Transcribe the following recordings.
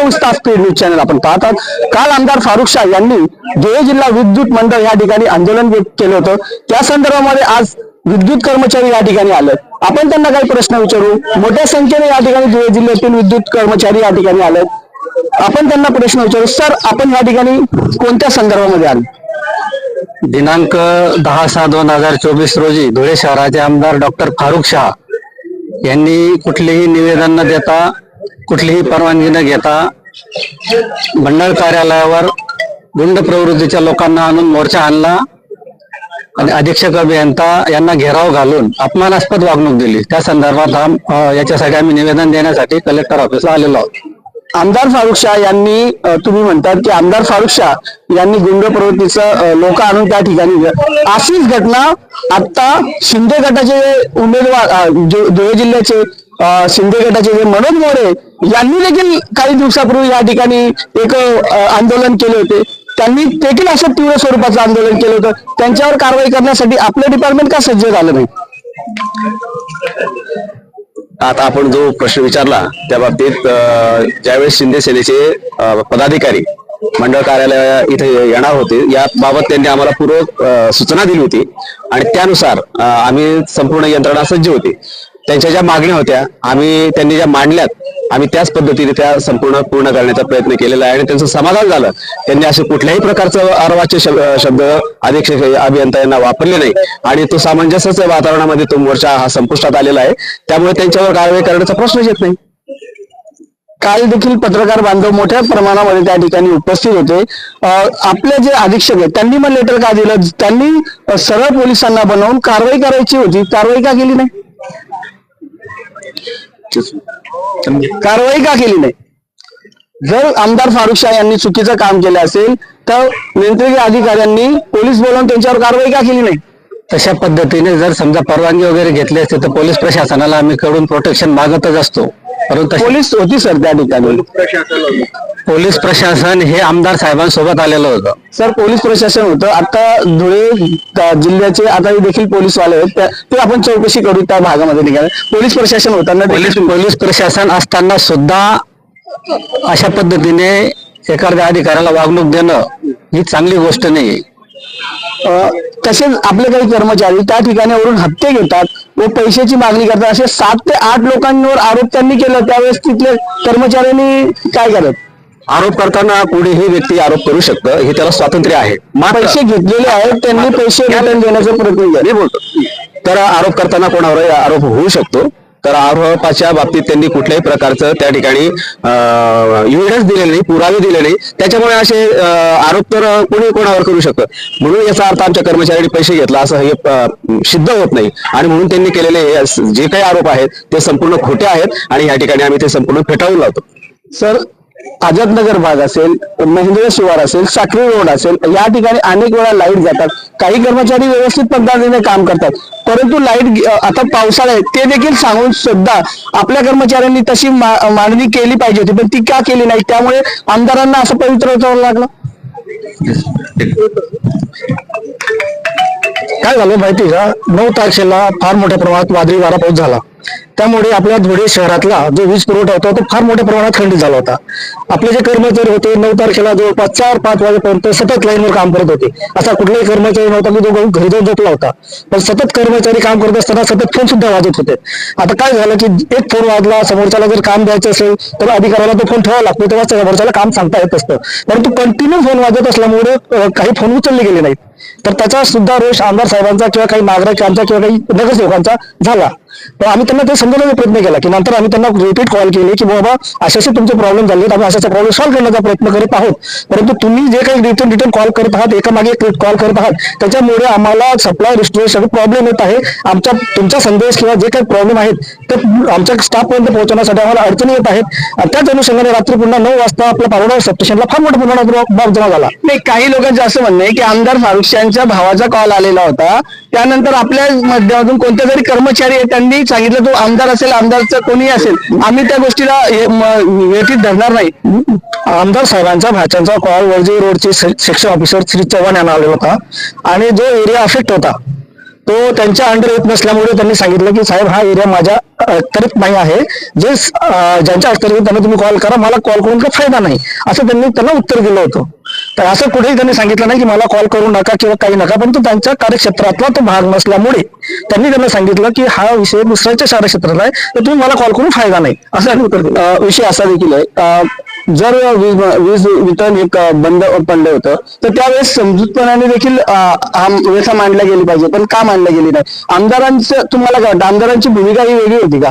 संस्था speed news channel आपण पाहतात. काल आमदार फारुख शाह यांनी धुळे जिल्हा विद्युत मंडळ या ठिकाणी आंदोलन केलं होतं. त्या संदर्भामध्ये आज विद्युत कर्मचारी या ठिकाणी आले. आपण त्यांना काही प्रश्न विचारू. मोठ्या संख्येने या ठिकाणी धुळे जिल्ह्यातील विद्युत कर्मचारी या ठिकाणी आले. आपण त्यांना प्रश्न विचारू. सर आपण या ठिकाणी कोणत्या संदर्भामध्ये आलो? दिनांक दहा सहा दोन हजार चोवीस रोजी धुळे शहराचे आमदार डॉक्टर फारुख शाह यांनी कुठलेही निवेदन न देता कुठलीही परवानगी न घेता मंडळ कार्यालयावर गुंड प्रवृत्तीच्या लोकांना आणून मोर्चा आणला. आणि अधीक्षक अभियंता यांना घेराव घालून अपमानास्पद वागणूक दिली. त्या संदर्भात याच्यासाठी आम्ही निवेदन देण्यासाठी कलेक्टर ऑफिसला आलेलो आहोत. आमदार फारुख शाह यांनी तुम्ही म्हणतात की आमदार फारुख शाह यांनी गुंड प्रवृत्तीचं लोक आणून त्या ठिकाणी अशीच घटना आता शिंदे गटाचे उमेदवार धुळे जिल्ह्याचे शिंदे गटाचे जे मनोज मोरे यांनी देखील काही दिवसापूर्वी या ठिकाणी एक आंदोलन केले होते. त्यांनी देखील असं तीव्र स्वरूपाचं आंदोलन केलं होतं. त्यांच्यावर कारवाई करण्यासाठी आपलं डिपार्टमेंट का सज्ज झालं नाही? आता आपण जो प्रश्न विचारला त्या बाबतीत ज्यावेळेस शिंदे सेनेचे पदाधिकारी मंडळ कार्यालय इथे येणार होते याबाबत त्यांनी आम्हाला पूर्व सूचना दिली होती. आणि त्यानुसार आम्ही संपूर्ण यंत्रणा सज्ज होती. त्यांच्या ज्या मागण्या होत्या आम्ही त्यांनी ज्या मांडल्यात आम्ही त्याच पद्धतीने त्या संपूर्ण पूर्ण करण्याचा प्रयत्न केलेला आहे आणि त्यांचं समाधान झालं. त्यांनी असे कुठल्याही प्रकारचं अर्वाच्य शब्द अधीक्षक अभियंता यांना वापरले नाही. आणि तो सामंजस्याच वातावरणामध्ये तो मोर्चा हा संपुष्टात आलेला आहे. त्यामुळे त्यांच्यावर कारवाई करण्याचा प्रश्नच येत नाही. काल देखील पत्रकार बांधव मोठ्या प्रमाणामध्ये त्या ठिकाणी उपस्थित होते. आपले जे अधीक्षक आहेत त्यांनी मग लेटर का दिलं? त्यांनी सरळ पोलिसांना बनवून कारवाई करायची होती. कारवाई का केली नाही? कारवाई का केली नाही? जर आमदार फारुख शाह यांनी चुकीचं काम केलं असेल तर नियंत्रण अधिकाऱ्यांनी पोलीस बोलावून त्यांच्यावर कारवाई का केली नाही? तशा पद्धतीने जर समजा परवानगी वगैरे घेतली असते तर पोलीस प्रशासनाला आम्ही कडून प्रोटेक्शन मागतच असतो. परंतु पोलीस होती सर त्या ठिकाणी. पोलीस प्रशासन हे आमदार साहेबांसोबत आलेलं होतं. सर पोलीस प्रशासन होतं. आता धुळे अ, जिल्ह्याचे आता देखील पोलीस वाले आहेत. त्या- ते आपण चौकशी करू त्या भागामध्ये निघाले. पोलीस प्रशासन होताना पोलीस देखील- पोलीस प्रशासन असताना सुद्धा अशा पद्धतीने एखाद्या अधिकाऱ्याला वागणूक देणं ही चांगली गोष्ट नाही अ, तसेच आपले काही कर्मचारी त्या ठिकाणावरून हत्ते घेतात. व पैशाची मागणी करतात. असे सात ते आठ लोकांवर आरोप त्यांनी केला. त्यावेळेस तिथले कर्मचाऱ्यांनी काय करत? आरोप करताना कोणीही व्यक्ती आरोप करू शकतं हे त्याला स्वातंत्र्य आहे. मात्र पैसे घेतलेले आहेत त्यांनी पैसे रिटर्न देण्याचा प्रयत्न केला. मी बोलतो. तर आरोप करताना कोणावर आरोप होऊ शकतो. तर आरोपाच्या बाबतीत त्यांनी कुठल्याही प्रकारचं त्या ठिकाणी एव्हिडन्स दिले नाही पुरावे दिले नाही. त्याच्यामुळे असे आरोप तर कोणी कोणावर करू शकतं? म्हणून याचा अर्थ आमच्या कर्मचाऱ्यांनी पैसे घेतला असं हे सिद्ध होत नाही. आणि म्हणून त्यांनी केलेले जे काही आरोप आहेत ते संपूर्ण खोटे आहेत आणि या ठिकाणी आम्ही ते संपूर्ण फेटाळून लावतो. सर आझादनगर भाग असेल महेंद्र शिवार असेल साखरी रोड असेल या ठिकाणी अनेक वेळा लाइट जातात. काही कर्मचारी व्यवस्थित पद्धतीने काम करतात. परंतु लाइट आता पावसाळा आहे ते देखील सांगून सुद्धा आपल्या कर्मचाऱ्यांनी तशी मांडणी केली पाहिजे होती पण ती का केली नाही? त्यामुळे आमदारांना असं पवित्र उतरावं लागलं? काय झालं माहिती का? नऊ तारखेला फार मोठ्या प्रमाणात वादळी वारा पाऊस झाला. त्यामुळे आपल्या धुळे शहरातला जो वीज पुरवठा होता तो फार मोठ्या प्रमाणात खंडित झाला होता. आपले जे कर्मचारी होते नऊ तारखेला जवळपास चार पाच वाजेपर्यंत सतत लाईनवर काम करत होते. असा कुठलाही कर्मचारी नव्हता मी जो घरी जाऊन झोपला होता. पण सतत कर्मचारी काम करत असताना सतत फोन सुद्धा वाजत होते. आता काय झालं की एक फोन वाजला समोरच्याला जर काम द्यायचं असेल तर अधिकाऱ्याला तो फोन ठेवावा लागतो तेव्हा समोरच्याला काम सांगता येत असतं. परंतु कंटिन्यू फोन वाजत असल्यामुळे काही फोन उचलले गेले नाहीत. तर त्याचा सुद्धा रोष आमदार साहेबांचा किंवा काही नागरिकांचा किंवा काही नगरसेवकांचा झाला. तर आम्ही त्यांना ते समजवण्याचा प्रयत्न केला की नंतर आम्ही त्यांना रिपीट कॉल केले की बाबा असे असे तुमचे प्रॉब्लेम झाले आम्ही अशाचा प्रॉब्लेम सॉल्व्ह करण्याचा प्रयत्न करत आहोत. परंतु तुम्ही जे काही रिटर्न रिटर्न कॉल करत आहात एका मागे एक कॉल करत आहात त्याच्यामुळे आम्हाला सप्लाय रिस्टोरेशन प्रॉब्लेम येत आहे. आमच्या तुमचा संदेश किंवा जे काही प्रॉब्लेम आहेत ते आमच्या स्टाफपर्यंत पोहोचवण्यासाठी आम्हाला अडचणी येत आहेत. त्याच अनुषंगाने रात्री पुन्हा नऊ वाजता आपल्या पारोडा सबस्टेशनला फार मोठ्या प्रमाणात जमा झाला. नाही काही लोकांचं असं म्हणणं आहे की आमदार फारुख शिष्यांच्या भावाचा कॉल आलेला होता. त्यानंतर आपल्या माध्यमातून कोणत्या तरी कर्मचारी आहे त्यांनी सांगितलं तो आमदार असेल आमदारचं कोणी असेल आम्ही त्या गोष्टीला व्यतीत धरणार नाही. आमदार साहेबांचा भाच्यांचा कॉल वरजी रोडचे सेक्शन ऑफिसर श्री चव्हाण यांना आलेला होता. आणि जो एरिया अफेक्ट होता तो त्यांच्या अंडर येत नसल्यामुळे त्यांनी सांगितलं की साहेब हा एरिया माझ्या अखत्यारीत नाही आहे. जे ज्यांच्या अखत्यारीत त्यांना तुम्ही कॉल करा. मला कॉल करून काही फायदा नाही. असं त्यांनी त्यांना उत्तर दिलं होतं. तर असं कुठेही त्यांनी सांगितलं नाही की मला कॉल करू नका किंवा काही नका. पण तो त्यांच्या कार्यक्षेत्रातला तो भाग नसल्यामुळे त्यांनी त्यांना सांगितलं की हा विषय दुसऱ्याच्या कार्यक्षेत्रात आहे. तर तुम्ही मला कॉल करून फायदा नाही. असं त्यांनी उत्तर दिलं. विषय असा देखील आहे. जर वीज वीज वितरण एक बंद पडलं होतं तर त्यावेळेस समजूतपणाने देखील व्यथा मांडल्या गेली पाहिजे. पण का मांडल्या गेली नाही. आमदारांचं तुम्हाला काय वाटतं आमदारांची भूमिका ही वेगळी होती का?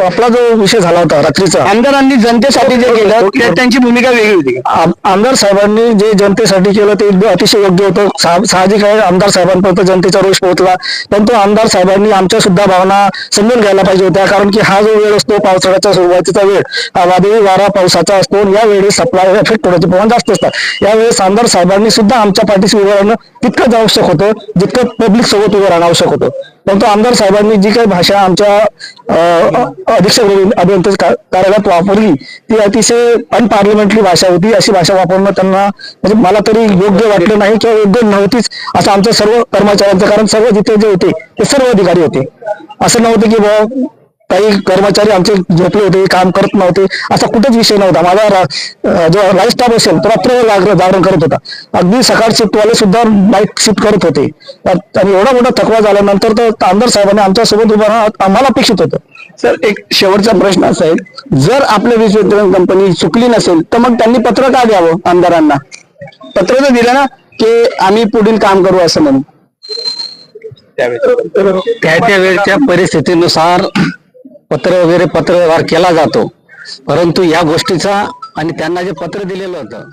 आपला जो विषय झाला होता रात्रीचा आमदारांनी जनतेसाठी जे केलं ते त्यांची भूमिका वेगळी होती आमदार साहेबांनी जे जनतेसाठी केलं ते एकदम अतिशय योग्य होतं. साहजिक आहे आमदार साहेबांपर्यंत जनतेचा रोष पोहोचला. पण तो आमदार साहेबांनी आमच्या सुद्धा भावना समजून घ्यायला पाहिजे होत्या कारण की हा जो वेळ असतो पावसाळ्याचा सुरुवातीचा वेळ हा वादळी वारा पावसाचा असतो या वेळी सप्लाय इफेक्ट होण्याचे प्रमाण जास्त असतात यावेळेस आमदार साहेबांनी सुद्धा आमच्या पाठीशी उभं राहणं तितकंच आवश्यक होतं जितकं पब्लिक सोबत उभं राहणं आवश्यक होतं. परंतु आमदार साहेबांनी जी काही भाषा आमच्या अधीक्षक अभियंता कार्यालयात वापरली ती अतिशय अनपार्लिमेंटरी भाषा होती. अशी भाषा वापरणं त्यांना म्हणजे मला तरी योग्य वाटलं नाही किंवा योग्य नव्हतीच असं आमच्या सर्व कर्मचाऱ्यांचं कारण सर्व जिथे जे होते ते सर्व अधिकारी होते. असं नव्हतं की बाबा काही कर्मचारी आमचे झोपले होते काम करत नव्हते असा कुठेच विषय नव्हता. माझा जो लाईफ स्टाफ असेल तो रात्र जागर- जागरण करत होता. अगदी सकाळ शिफ्टवाले सुद्धा नाईट शिफ्ट करत होते. आणि एवढा मोठा थकवा झाल्यानंतर तर आमदार साहेबांनी आमच्यासोबत उभं आम्हाला अपेक्षित होतं. सर एक शेवटचा प्रश्न असा आहे. जर आपलं वीज वितरण कंपनी चुकली नसेल तर मग त्यांनी पत्र का द्यावं आमदारांना? पत्र तर दिलं ना की आम्ही पुढील काम करू असं म्हणून. त्या त्या वेळच्या परिस्थितीनुसार पत्र वगैरे पत्रव्यवहार केला जातो. परंतु या गोष्टीचा आणि त्यांना जे पत्र दिलेलं होतं